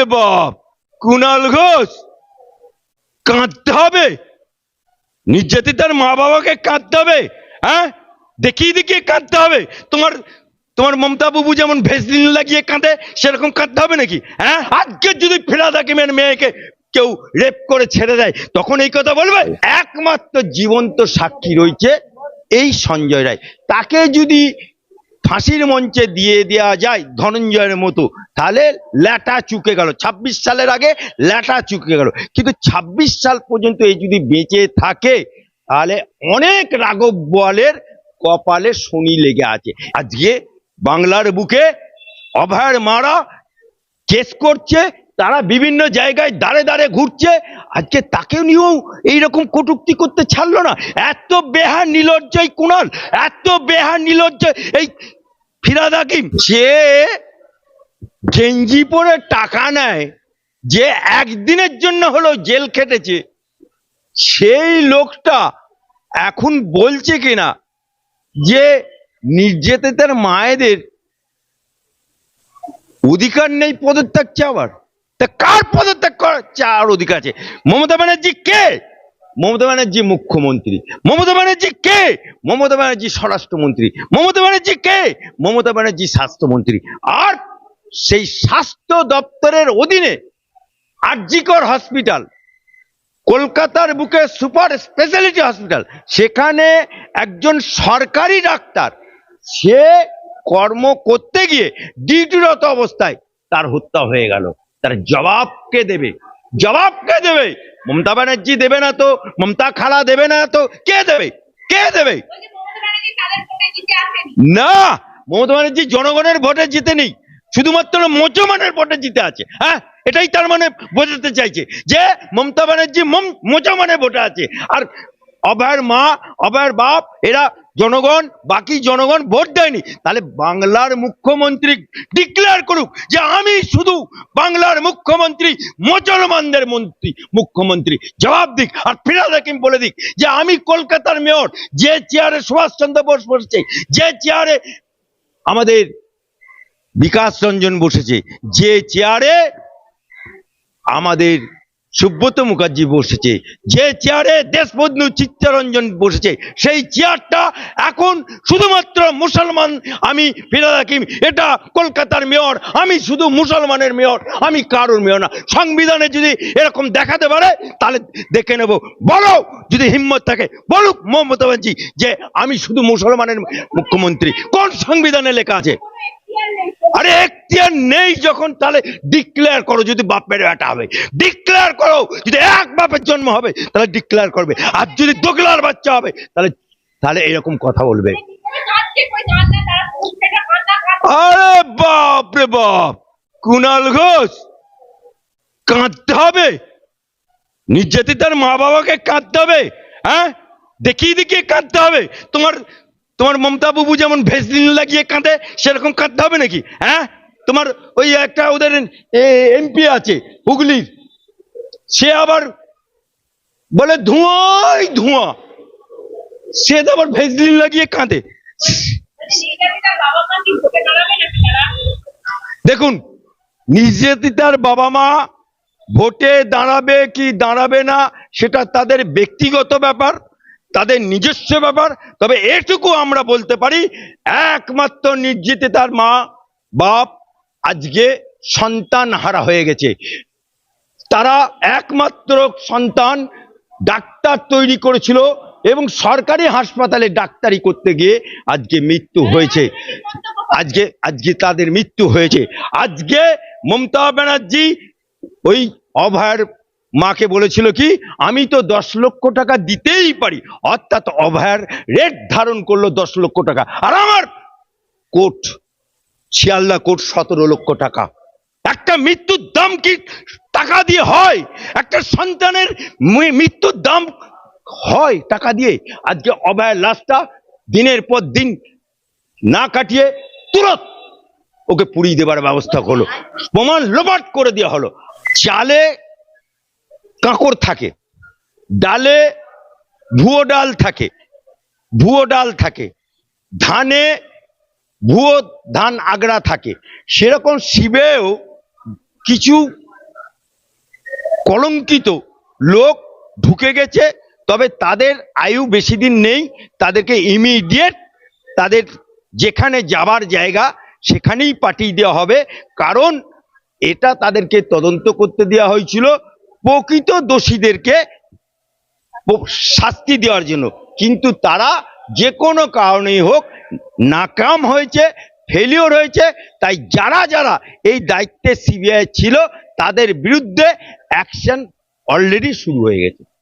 রে বাপ। কুণাল ঘোষ, কাঁদতে হবে। নির্যাতিতার মা বাবাকে কাঁদতে হবে হ্যাঁ? দেখিয়ে দেখিয়ে কাঁদতে হবে। তোমার তোমার মমতা বাবু যেমন ভেসলিন লাগিয়ে কাঁদে, সেরকম কাঁদতে হবে নাকি? হ্যাঁ? আজকে যদি ফেরাদ হাকিমের মেয়েকে, কেউ রেপ করে ছেড়ে দেয়, তখন এই কথা বলবে? একমাত্র জীবন্ত সাক্ষী রয়েছে এই সঞ্জয় রায়। তাকে যদি ফাঁসির মঞ্চে দিয়ে দেওয়া যায় ধনঞ্জয়ের মতো। তাহলে ল্যাটা চুকে গেল। ২৬ সালের আগে ল্যাটা চুকে গেল। কিন্তু ২৬ সাল পর্যন্ত এই যদি বেঁচে থাকে, তাহলে অনেক রাঘব বোয়ালের কপালে শনি লেগে আছে। আজকে বাংলার বুকে অভয়ার মারা কেস করছে তারা বিভিন্ন জায়গায় দাঁড়ে দাঁড়ে ঘুরছে। আজকে তাকে নিয়েও এইরকম কটুক্তি করতে ছাড়লো না। এত বেহা নিলজ্জ এই কুণাল, এত বেহা নিলজ্জ এই ফিরাদ হাকিম, যে গেঞ্জি পরে টাকা নেয়, যে একদিনের জন্য হলো জেল খেটেছে, সেই লোকটা এখন বলছে কিনা যে নির্যাতিতার মায়েদের অধিকার নেই পদত্যাগ চাওয়ার। তা কার পদত্যাগ করার? চাওয়ার অধিকার আছে। মমতা ব্যানার্জি কে? মমতা ব্যানার্জি মুখ্যমন্ত্রী। মমতা ব্যানার্জি কে? মমতা ব্যানার্জি স্বরাষ্ট্রমন্ত্রী। মমতা ব্যানার্জি কে? মমতা ব্যানার্জি স্বাস্থ্যমন্ত্রী। আর সেই স্বাস্থ্য দপ্তরের অধীনে আরজিকর হসপিটাল, কলকাতার বুকে সুপার স্পেশালিটি হসপিটাল, সেখানে একজন সরকারি ডাক্তার, সে কর্ম করতে গিয়ে ডিউটিরত অবস্থায় তার হত্যা হয়ে গেল। তার জবাব কে দেবে। জবাব কে দেবে। মমতা ব্যানার্জি দেবে না তো, মমতা খালা দেবে না তো, কে দেবে? কে দেবে? না, মমতা ব্যানার্জি জনগণের ভোটে জিতে নেই। শুধুমাত্র মোচমানের ভোটে জিতে আছে। হ্যাঁ এটাই তার মানে বোঝাতে চাইছে যে মমতা ব্যানার্জি মোচমানের ভোটে আছে। আর অভয়ের মা, অভয়ের বাপ, এরা জনগণ, বাকি জনগণ ভোট দেয়নি। তাহলে বাংলার মুখ্যমন্ত্রী ডিক্লেয়ার করুক যে আমি শুধু বাংলার মুখ্যমন্ত্রী মুসলমানদের মন্ত্রী, মুখ্যমন্ত্রী। জবাব দিক আর ফিরাদ হাকিম বলে দিক যে আমি কলকাতার মেয়র, যে চেয়ারে সুভাষচন্দ্র বোস বসছে, যে চেয়ারে আমাদের বিকাশ রঞ্জন বসেছে, যে চেয়ারে আমাদের সুব্রত মুখার্জি বসেছে। যে চেয়ারে দেশবন্ধু চিত্তরঞ্জন বসেছে, সেই চেয়ারটা এখন শুধুমাত্র মুসলমান আমি ফিরাদ হাকিম এটা কলকাতার মেয়র, আমি শুধু মুসলমানের মেয়র, আমি কারোর মেয়র না। সংবিধানে যদি এরকম দেখাতে পারে, তাহলে দেখে নেব। বলো, যদি হিম্মত থাকে, বলুক মমতা ব্যানার্জি যে আমি শুধু মুসলমানের মুখ্যমন্ত্রী। কোন সংবিধানে লেখা আছে? আরে এখতিয়ার নেই যখন, তাহলে ডিক্লেয়ার করো যদি বাপের বেটা হবে। ডিক্লেয়ার করো যদি এক বাপের জন্ম হবে, তাহলে ডিক্লেয়ার করবে। আর যদি দোগলার বাচ্চা হবে, তাহলে তাহলে এরকম কথা বলবে। আরে বাপ রে বাপ! কুণাল ঘোষ! কাঁদতে হবে। নির্যাতিতার মা বাবাকে কাঁদতে হবে হ্যাঁ? দেখিয়ে দেখিয়ে কাঁদতে হবে। তোমার তোমার মমতা বাবু যেমন ভেসলিন লাগিয়ে কাঁদে, সেরকম কাঁদতে হবে নাকি? হ্যাঁ? তোমার ওই একটা ওদের এমপি আছে, হুগলির। সে আবার বলে ধোঁয়াই ধোঁয়া। সে তো আবার ভেসলিন লাগিয়ে কাঁদে। দেখুন নির্যাতিতার বাবা মা ভোটে দাঁড়াবে কি দাঁড়াবে না, সেটা তাদের ব্যক্তিগত ব্যাপার। তাদের নিজস্ব ব্যাপার, তবে এটুকু আমরা বলতে পারি, একমাত্র নির্যাতিতার মা, বাপ আজকে সন্তান হারা হয়ে গেছে। তারা একমাত্র সন্তান ডাক্তার তৈরি করেছিল এবং সরকারি হাসপাতালে ডাক্তারি করতে গিয়ে আজকে মৃত্যু হয়েছে। আজকে আজকে তাদের মৃত্যু হয়েছে। আজকে মমতা ব্যানার্জি ওই অভয়ের মাকে বলেছিল কি, আমি তো দশ লক্ষ টাকা দিতেই পারি। অর্থাৎ অভয়ের রেট ধারণ করল দশ লক্ষ টাকা। আর আমার কোট, শিয়ালদা কোট সতেরো লক্ষ টাকা। একটা মৃত্যুর দাম কি টাকা দিয়ে হয়? একটা সন্তানের মৃত্যুর দাম হয় টাকা দিয়ে। আজকে অভয়ের লাশটা দিনের পর দিন না কাটিয়ে তুরত ওকে পুড়িয়ে দেবার ব্যবস্থা হলো প্রমাণ লোপাট করে দেওয়া হলো। চালে কাঁকর থাকে। ডালে ভুয়ো ডাল থাকে, ভুয়ো ডাল থাকে। ধানে ভুয়ো ধান আগড়া থাকে। সেরকম শিবেও কিছু কলঙ্কিত লোক ঢুকে গেছে, তবে তাদের আয়ু বেশি দিন নেই। তাদেরকে ইমিডিয়েট তাদের যেখানে যাবার জায়গা সেখানেই পাঠিয়ে দেওয়া হবে। কারণ এটা তাদেরকে তদন্ত করতে দেওয়া হয়েছিল। প্রকৃত দোষীদেরকে শাস্তি দেওয়ার জন্য। কিন্তু তারা যে কোনো কারণেই হোক নাকাম হয়েছে ফেলিওর হয়েছে। তাই যারা যারা এই দায়িত্বে সিবিআই ছিল, তাদের বিরুদ্ধে অ্যাকশন অলরেডি শুরু হয়ে গেছে।